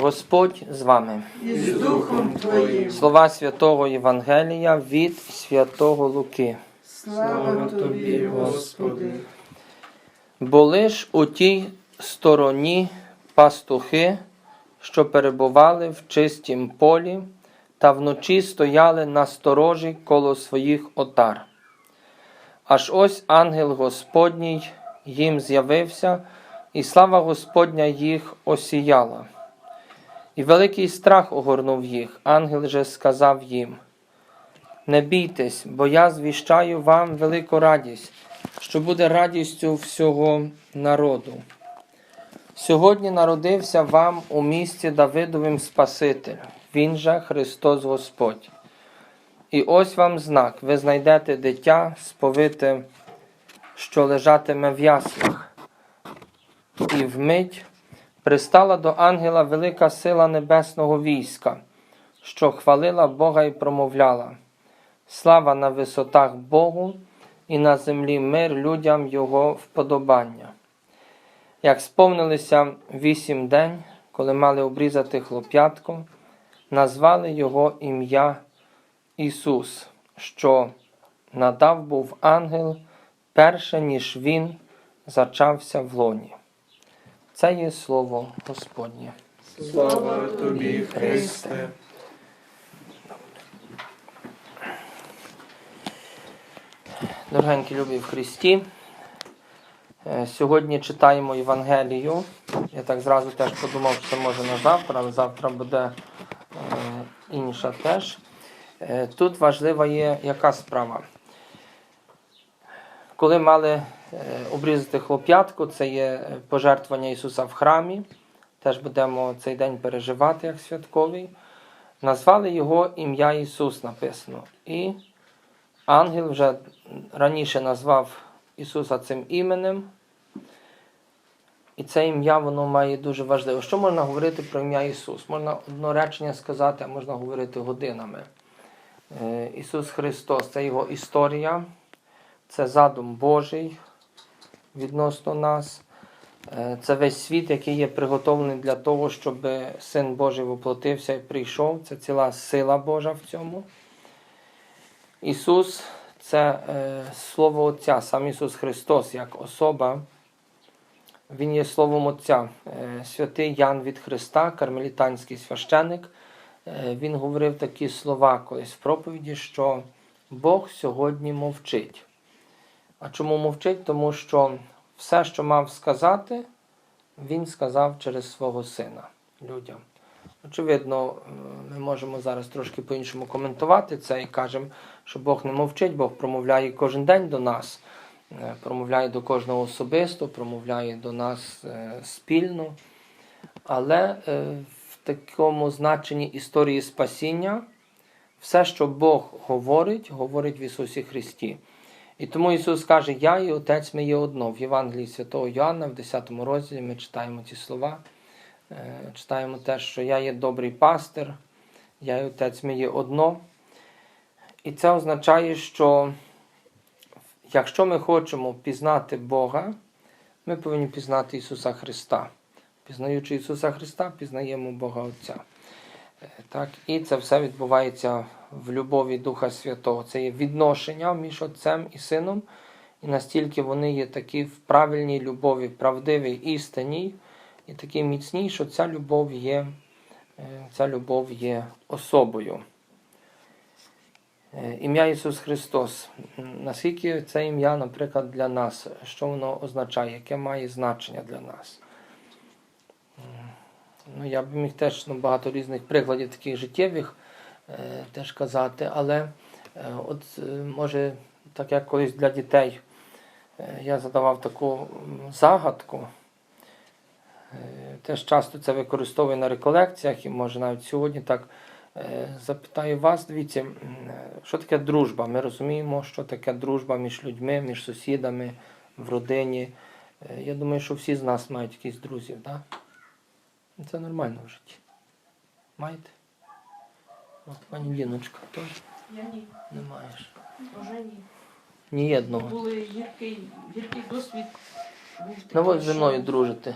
Господь з вами. і з Духом Твоїм. Слова святого Євангелія від святого Луки. Слава Тобі, Господи. Були ж у тій стороні пастухи, що перебували в чистім полі, та вночі стояли на сторожі коло своїх отар. Аж ось ангел Господній їм з'явився, і слава Господня їх осіяла. І великий страх огорнув їх. Ангел же сказав їм: Не бійтесь, бо я звіщаю вам велику радість, що буде радістю всього народу. Сьогодні народився вам у місті Давидовим Спаситель, він же Христос Господь. І ось вам знак: ви знайдете дитя сповите, що лежатиме в яслах. І вмить пристала до ангела велика сила небесного війська, що хвалила Бога і промовляла. Слава на висотах Богу і на землі мир людям Його вподобання. Як сповнилися вісім день, коли мали обрізати хлоп'ятко, назвали його ім'я Ісус, що надав був ангел перше, ніж він зачався в лоні. Це є слово Господнє. Слава Тобі, Христе. Дорогенькі любі в Христі. е, Сьогодні читаємо Євангелію. Я так зразу теж подумав, що це може на завтра, але завтра буде е, інша теж. Е, Тут важлива є яка справа. Коли мали е, обрізати хлоп'ятку, це є е, пожертвування Ісуса в храмі. Теж будемо цей день переживати як святковий. Назвали його ім'я Ісус написано. І Ангел вже раніше назвав Ісуса цим іменем. І це ім'я воно має дуже важливо. Що можна говорити про ім'я Ісус? Можна одно речення сказати, а можна говорити годинами. Е, Ісус Христос це Його історія, це задум Божий відносно нас. Е, Це весь світ, який є приготовлений для того, щоб Син Божий воплотився і прийшов. Це ціла сила Божа в цьому. Ісус це е, Слово Отця, сам Ісус Христос як особа. Він є Словом Отця. Е, святий Ян від Христа, кармелітанський священик. Він говорив такі слова колись в проповіді, що Бог сьогодні мовчить. А чому мовчить? Тому що все, що мав сказати, Він сказав через свого сина людям. Очевидно, е, ми можемо зараз трошки по-іншому коментувати це і кажемо, що Бог не мовчить, Бог промовляє кожен день до нас, е, промовляє до кожного особисто, промовляє до нас е, спільно. Але в такому значенні історії спасіння все, що Бог говорить, говорить в Ісусі Христі. І тому Ісус каже, Я і Отець ми є одно. В Євангелії Святого Йоанна, в 10 розділі, ми читаємо ці слова. Е, Читаємо те, що я є добрий пастир, я і отець ми є одно. І це означає, що якщо ми хочемо пізнати Бога, ми повинні пізнати Ісуса Христа. Пізнаючи Ісуса Христа, пізнаємо Бога Отця. Так, І це все відбувається в любові Духа Святого. Це є відношення між Отцем і Сином. І настільки вони є такі в правильній любові, правдивій істинній, і такі міцні, що ця любов є, е, ця любов є особою. Е, Ім'я Ісус Христос. Наскільки це ім'я, наприклад, для нас, що воно означає, яке має значення для нас? Ну, я б міг теж ну, багато різних прикладів таких життєвих е, теж казати, але е, от е, може, так як колись для дітей е, я задавав таку загадку. Е, Теж часто це використовую на реколекціях і може навіть сьогодні так е, запитаю вас, дивіться, що таке дружба? Ми розуміємо, що таке дружба між людьми, між сусідами, в родині. Е, Я думаю, що всі з нас мають якісь друзів, так? Це нормально в житті. Маєте? От пані Діночка, теж Я ні, не маєш. вже ні. Ні одного. Були гіркий, гіркий досвід. Був Ну от зі мною дружите.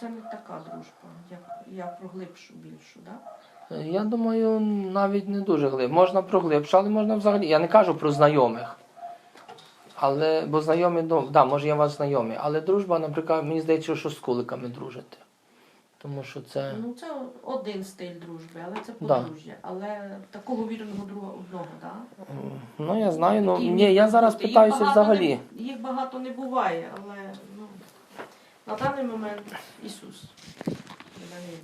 це не така дружба, як я про глибшу більшу, да? Е, Я думаю, навіть не дуже глиб. Можна про глибше, але можна взагалі. Я не кажу про знайомих. Але, бо знайомі, ну, да, може я вас знайомий. Але дружба, наприклад, мені здається, що з куликами дружити. Тому що це. Ну це один стиль дружби, але це Да. подружжя. Але такого вірного друга одного, да? Ну, я знаю, ну ні, я зараз. Їх питаюся багато взагалі. Не, їх багато не буває, але ну, на даний момент Ісус. для мене є.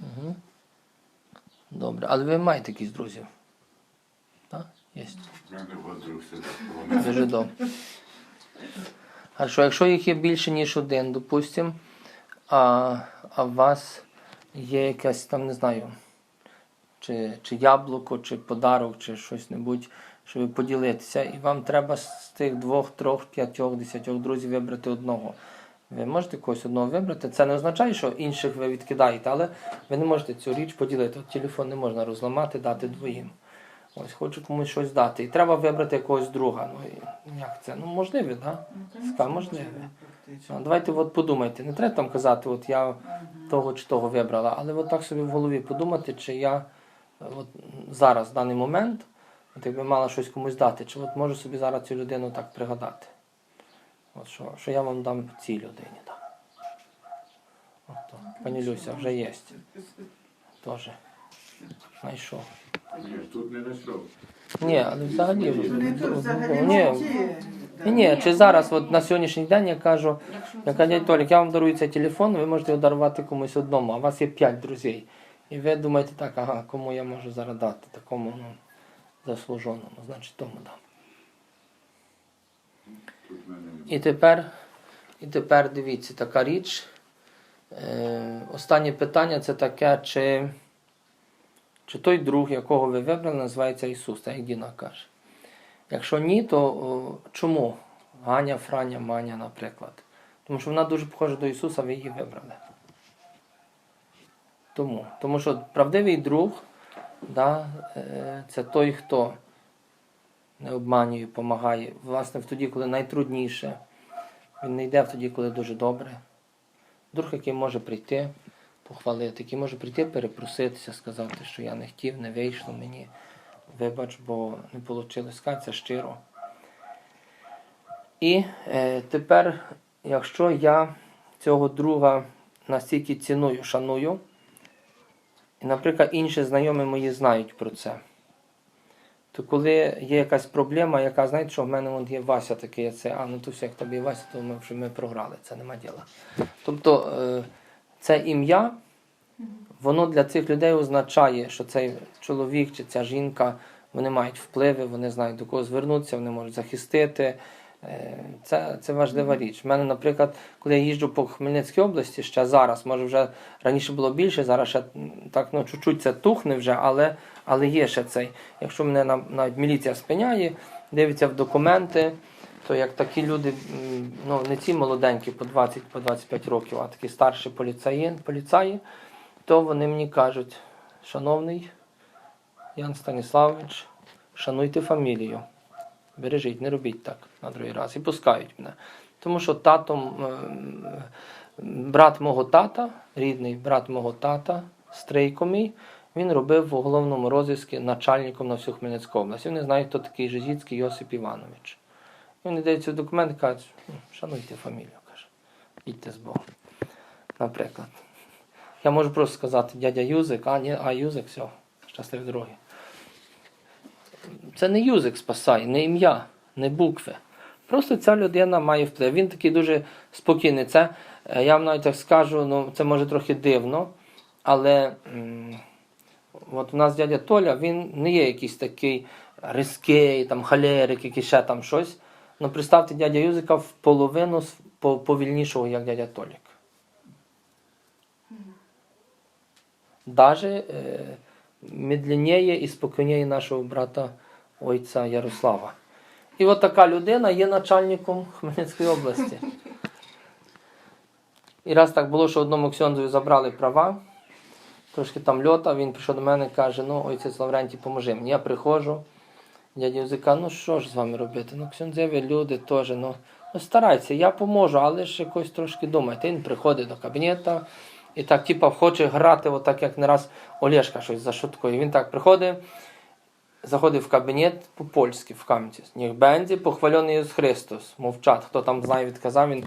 Угу. Добре, але ви маєте якісь друзів? Так? Є. Дуже добре. А що, якщо їх є більше, ніж один, допустимо, а, а у вас є якась там, не знаю, чи, чи яблуко, чи подарок, чи щось небудь, щоб поділитися, і вам треба з тих двох, трьох, п'ятьох, десятьох друзів вибрати одного. Ви можете когось одного вибрати. Це не означає, що інших ви відкидаєте, але ви не можете цю річ поділити. От телефон не можна розламати, дати двоїм. Ось хочу комусь щось дати. І треба вибрати якогось друга. Ну як це? Ну можливо, так? Да? можливо. Ну, давайте от подумайте. Не треба там казати, от я того чи того вибрала, але от так собі в голові подумати, чи я от зараз, в даний момент, от якби мала щось комусь дати, чи от можу собі зараз цю людину так пригадати. От що, що я вам дам цій людині. Так. От. Пані Люся, вже є. Теж. Знайшов. Тут не знайшов. Ні, але взагалі. Не взагалі ні, житті. ні, ні, чи зараз, от на сьогоднішній день я кажу, я кажу, дядь Толік, я вам дарую цей телефон, ви можете його дарувати комусь одному, а у вас є п'ять друзів. І ви думаєте, так, ага, кому я можу зараз дати, такому ну, заслуженому, значить тому дам. І тепер, і тепер дивіться, така річ. Е, останнє питання це таке, чи, чи той друг, якого ви вибрали, називається Ісус, так як Діна каже. Якщо ні, то о, чому? Ганя, Франя, Маня, наприклад. Тому що вона дуже похожа до Ісуса, ви її вибрали. Тому, Тому що правдивий друг да, е, це той, хто не обманює, допомагає. Власне, в тоді, коли найтрудніше. Він не йде в тоді, коли дуже добре. Друг, який може прийти, похвалити, який може прийти, перепроситися, сказати, що я не хотів, не вийшло мені. Вибач, бо не вийшло. Сказати це щиро. І е, тепер, якщо я цього друга настільки ціную, шаную, і, наприклад, інші знайомі мої знають про це то коли є якась проблема, яка, знаєте, що в мене вон є Вася такий, це, а ну то все, як тобі Вася, то ми вже ми програли, це нема діла. Тобто е, це ім'я, воно для цих людей означає, що цей чоловік чи ця жінка, вони мають впливи, вони знають до кого звернутися, вони можуть захистити. Е, Це, це важлива річ. У мене, наприклад, коли я їжджу по Хмельницькій області, ще зараз, може вже раніше було більше, зараз ще так ну, чуть-чуть це тухне вже, але, але є ще цей. Якщо мене навіть міліція спиняє, дивиться в документи, то як такі люди, ну не ці молоденькі по 20 по 25 років, а такі старші поліцаї, поліцаї, то вони мені кажуть, шановний Ян Станіславович, шануйте фамілію. Бережіть, не робіть так на другий раз. І пускають мене. Тому що татом, е, брат мого тата, рідний брат мого тата, стрейко мій, він робив в уголовному розіску начальником на всю Хмельницьку область. Вони знають, хто такий Жизіцький Йосип Іванович. І Вони дають документ і кажуть, «Ну, шануйте фамілію, каже. Їдьте з Богом. Наприклад. Я можу просто сказати дядя Юзик, а ні, а Юзик, все, щасливі дороги. Це не юзик спасає, не ім'я, не букви. Просто ця людина має вплив. Він такий дуже спокійний. Це, е, я вам навіть так скажу, ну, це може трохи дивно, але от у нас дядя Толя, він не є якийсь такий різкий, там, халерик, який ще там щось. Ну, представте, дядя Юзика в половину повільнішого, як дядя Толік. Даже е, медленніє і спокійніше нашого брата ойця Ярослава. І от така людина є начальником Хмельницької області. І раз так було, що одному ксьондзові забрали права, трошки там льота, він прийшов до мене і каже, ну, отець Лаврентій, поможи мені. Я приходжу, дядя Юзика, ну що ж з вами робити? Ну, ксьондзеві люди теж, ну, Ну, старайся, я поможу, але ж якось трошки думайте. Він приходить до кабінету і так, типа, хоче грати, отак, як не раз Олешка щось за шуткою. Він так приходить, заходить в кабінет по-польськи в кам'янці. Ніх бензі, похвалений Ісус Христос. Мовчать, хто там знає, відказав, він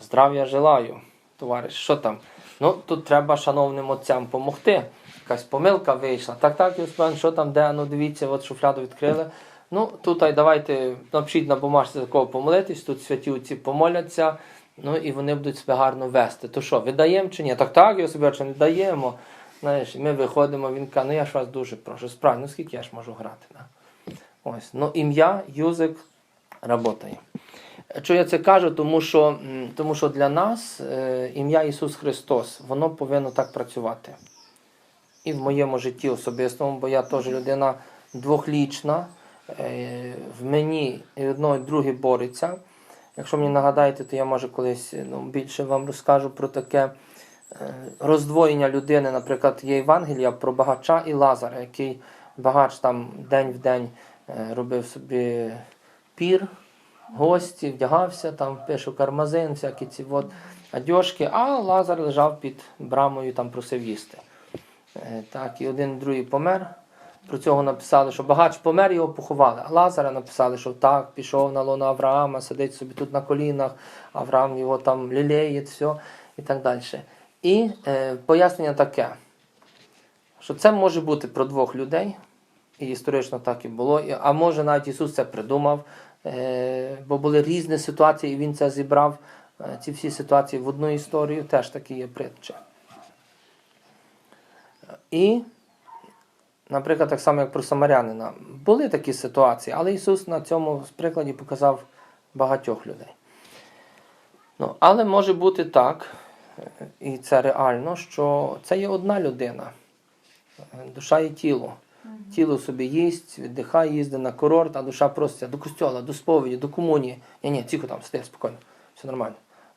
здрав'я желаю, товариш, що там? Ну, тут треба шановним отцям допомогти. Якась помилка вийшла. Так, так, Юспен, що там, де? Ну дивіться, от шуфляду відкрили. Ну, тут ай, давайте напишіть на бумажці такого помолитись, тут святі отці помоляться, ну і вони будуть себе гарно вести. То що, видаємо чи ні? Так, так, Йосипе, чи не даємо. Знаєш, ми виходимо, він каже, ну я ж вас дуже прошу, справді, ну скільки я ж можу грати? Да? Ось, ну ім'я, юзик, работає. Чого я це кажу? Тому що, тому що для нас е, ім'я Ісус Христос, воно повинно так працювати. І в моєму житті особистому, бо я теж людина двохлічна, е, в мені і одно, і друге бореться. Якщо мені нагадаєте, то я може колись ну, більше вам розкажу про таке е, роздвоєння людини. Наприклад, є Євангелія про багача і Лазара, який багач там день в день е, робив собі пір, гості, вдягався, там пишу кармазин, всякі ці от одежки, а Лазар лежав під брамою, там просив їсти. Е, Так, і один другий помер. Про цього написали, що багач помер, його поховали. А Лазара написали, що так, пішов на лоно Авраама, сидить собі тут на колінах, Авраам його там лілеє, все, і так далі. І е, пояснення таке, що це може бути про двох людей, і історично так і було. А може навіть Ісус це придумав, е, бо були різні ситуації, і Він це зібрав. е, Ці всі ситуації в одну історію, теж такі є притчі. І, наприклад, так само, як про Самарянина, були такі ситуації, але Ісус на цьому прикладі показав багатьох людей. Ну, але може бути так, і це реально, що це є одна людина, душа і тіло. Тіло собі їсть, віддихає, їздить на курорт, а душа проситься до костьола, до сповіді, до комунії. Ні, ні, тихо там, сиди, спокійно, все нормально.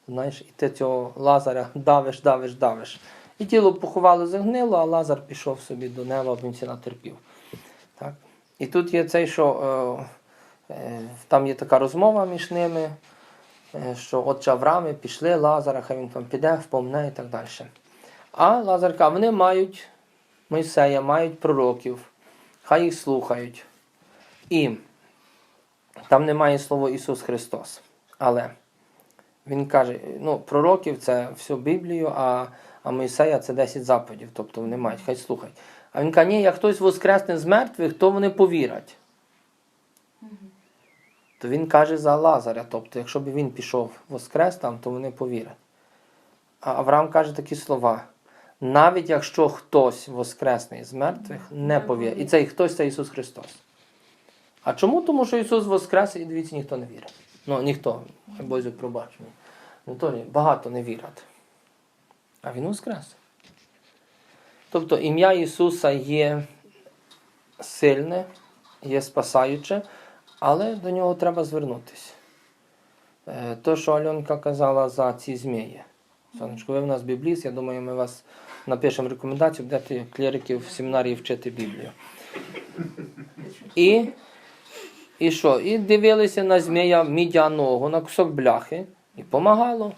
Знаєш, і ти цього Лазаря давиш, давиш, давиш. І тіло поховало, загнило, а Лазар пішов собі до неба, він це натерпів. Так? І тут є цей, що е, е, там є така розмова між ними, е, що отче Авраами пішли, Лазара, хай він там піде, впомне і так далі. А Лазар каже, вони мають Мойсея, мають пророків, хай їх слухають. І там немає слова Ісус Христос. Але він каже, ну, пророків це все Біблію, а, а Мойсея це 10 заповідів, тобто вони мають, хай слухають. А він каже, ні, як хтось воскресне з мертвих, то вони повірять. То він каже за Лазаря, тобто, якщо б він пішов воскрес там, то вони повірять. А Авраам каже такі слова. Навіть якщо хтось воскресний з мертвих, не повірить. І цей хтось це Ісус Христос. А чому? Тому що Ісус воскрес і дивіться, ніхто не вірить. Ну, ніхто, хай Боже пробач мені. Ну, то багато не вірять. А Він воскрес. Тобто ім'я Ісуса є сильне, є спасаюче, але до нього треба звернутися. Е, То, що Альонка казала за ці змії. Сонечко, ви в нас бібліст, я думаю, ми вас напишемо рекомендацію, будете кліриків в семінарії вчити Біблію. І, і що? І дивилися на змія мідяного, на кусок бляхи, і помагало.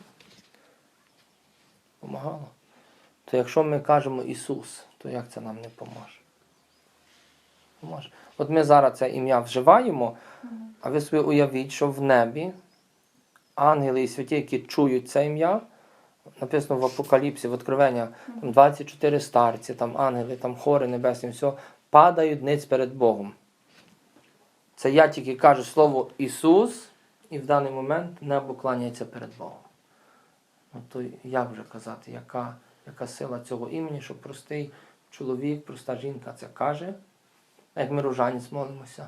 Помагало. То якщо ми кажемо Ісус, то як це нам не поможе? Поможе. От ми зараз це ім'я вживаємо, а ви собі уявіть, що в небі ангели і святі, які чують це ім'я, написано в Апокаліпсі, в Откровення, там 24 старці, там ангели, там хори небесні, все, падають ниць перед Богом. Це я тільки кажу слово Ісус, і в даний момент небо кланяється перед Богом. Ну, то як вже казати, яка, яка сила цього імені, що простий чоловік, проста жінка це каже, як ми ружанець молимося.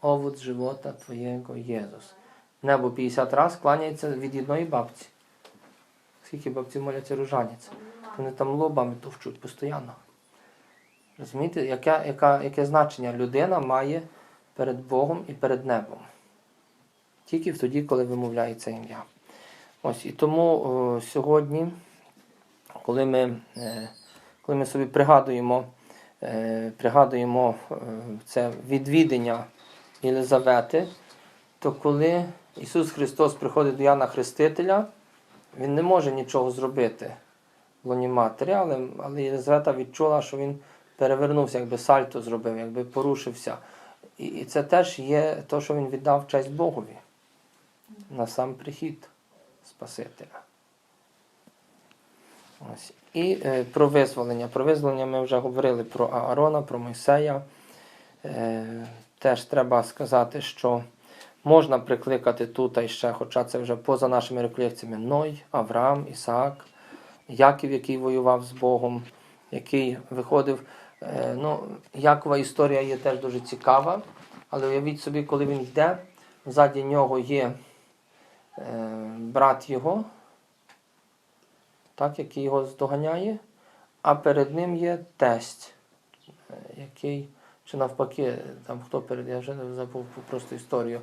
Овоц живота Твоєго Єсус. Небо 50 разів кланяється від одної бабці. Скільки бабці моляться ружанець? Вони там лобами товчуть постійно. Розумієте, яке, яка, яке значення людина має перед Богом і перед небом? Тільки тоді, коли вимовляється ім'я. Ось і тому о, сьогодні, коли ми, е, коли ми собі пригадуємо, е, пригадуємо е, це відвідання Єлизавети, то коли Ісус Христос приходить до Яна Хрестителя, Він не може нічого зробити в лоні матері, але, але Єлизавета відчула, що він перевернувся, якби сальто зробив, якби порушився. І, і це теж є те, що він віддав честь Богові на сам прихід Спасителя. Ось. І е, про визволення. Про визволення ми вже говорили про Аарона, про Мойсея. Е, теж треба сказати, що можна прикликати тут і ще, хоча це вже поза нашими реколекціями Ной, Авраам, Ісаак, Яків, який воював з Богом, який виходив. Е, ну, Якова історія є теж дуже цікава, але уявіть собі, коли він йде, ззаді нього є брат його, так, який його здоганяє, а перед ним є тесть, е, який, чи навпаки, там хто перед, я вже забув просто історію.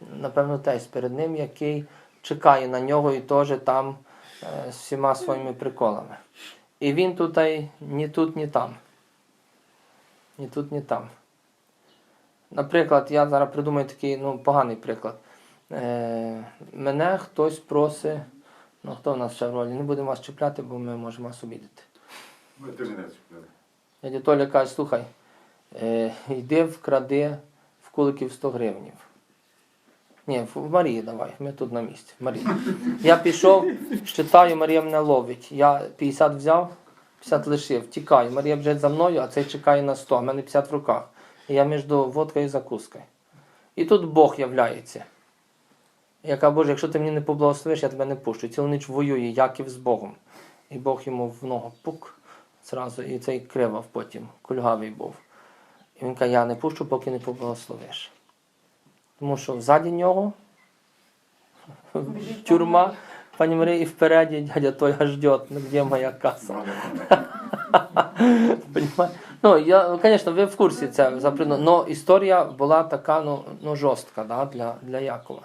Напевно, тесть перед ним, який чекає на нього і теж там е, з всіма своїми приколами. І він тут ні тут, ні там. Ні тут, ні там. Наприклад, я зараз придумаю такий ну, поганий приклад. Е, мене хтось просить, ну хто в нас ще в ролі, не будемо вас чіпляти, бо ми можемо вас обідати. Ви ти мене чіпляли. Дядя Толя каже, слухай, е, йди вкради в куликів 100 гривнів. Ні, в Марії давай, ми тут на місці. в Марії. Я пішов, читаю, Марія мене ловить. Я 50 взяв, 50 лишив, тікаю. Марія біжить за мною, а цей чекає на 100, а в мене 50 в руках. І я між водкою і закускою. І тут Бог являється. Я кажу, Боже, якщо ти мені не поблагословиш, я тебе не пущу. Цілу ніч воює Яків з Богом. І Бог йому в ногу пук зразу, і цей кривав потім, кульгавий був. І він каже, я не пущу, поки не поблагословиш. Тому що ззаді нього тюрма, пані Марія, і впереді дядя той аж ждет, ну де моя каса. Ну, я, звісно, ви в курсі це заприну, але історія була така ну, ну, жорстка да, для, для Якова.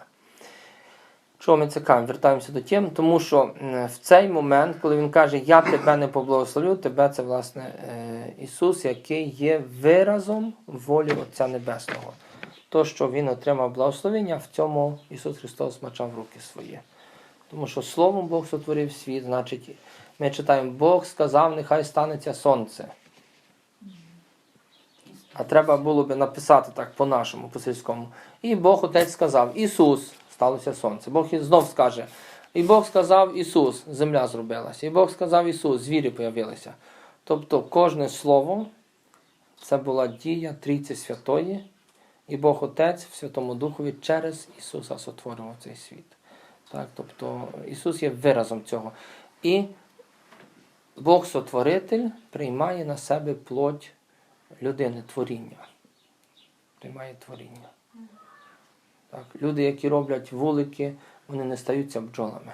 Чого ми це кажемо? Вертаємося до тем, тому що в цей момент, коли він каже, я тебе не поблагословлю, тебе це власне е, Ісус, який є виразом волі Отця Небесного. То, що Він отримав благословення, в цьому Ісус Христос мачав руки свої. Тому що Словом Бог сотворив світ, значить, ми читаємо, Бог сказав, нехай станеться сонце. А треба було би написати так по-нашому, по-сільському. І Бог Отець сказав, Ісус, сталося сонце. Бог знов скаже. І Бог сказав Ісус, земля зробилася. І Бог сказав Ісус, звірі появилися. Тобто кожне слово це була дія Трійці Святої, і Бог Отець в Святому Духові через Ісуса сотворював цей світ. Так, тобто Ісус є виразом цього. І Бог Сотворитель приймає на себе плоть людини, творіння. Приймає творіння. Так, люди, які роблять вулики, вони не стаються бджолами.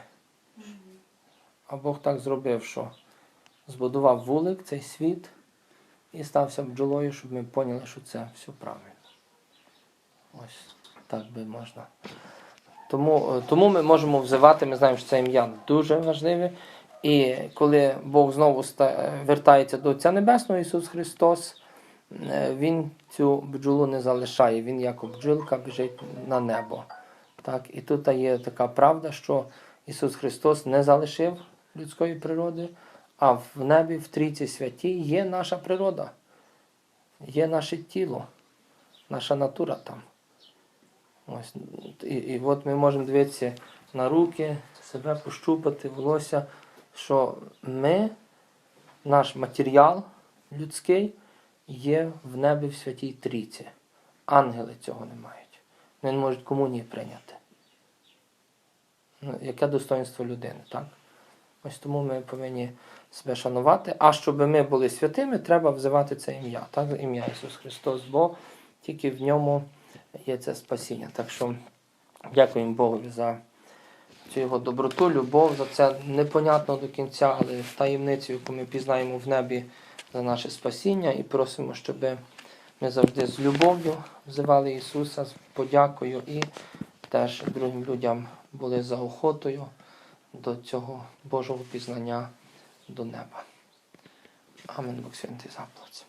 А Бог так зробив, що збудував вулик, цей світ, і стався бджолою, щоб ми поняли, що це все правильно. Ось так би можна. Тому, е, тому ми можемо взивати, ми знаємо, що це ім'я дуже важливе. І коли Бог знову вертається до Отця Небесного, Ісус Христос, е, Він цю бджолу не залишає, Він як бджілка біжить на небо. Так? І тут є така правда, що Ісус Христос не залишив людської природи, а в небі, в Трійці святій, є наша природа, є наше тіло, наша натура там. Ось. І, і от ми можемо дивитися на руки, себе пощупати, волосся, що ми, наш матеріал людський, є в небі в святій трійці. Ангели цього не мають. Вони не можуть комунії прийняти. Ну, яке достоинство людини, так? Ось тому ми повинні себе шанувати. А щоб ми були святими, треба взивати це ім'я. Так? Ім'я Ісус Христос, бо тільки в ньому є це спасіння. Так що дякуємо Богові за цю його доброту, любов, за це непонятно до кінця, але таємницю, яку ми пізнаємо в небі за наше спасіння, і просимо, щоб ми завжди з любов'ю взивали Ісуса, з подякою і теж другим людям були за охотою до цього Божого пізнання до неба. Амен Бог святий заплаті.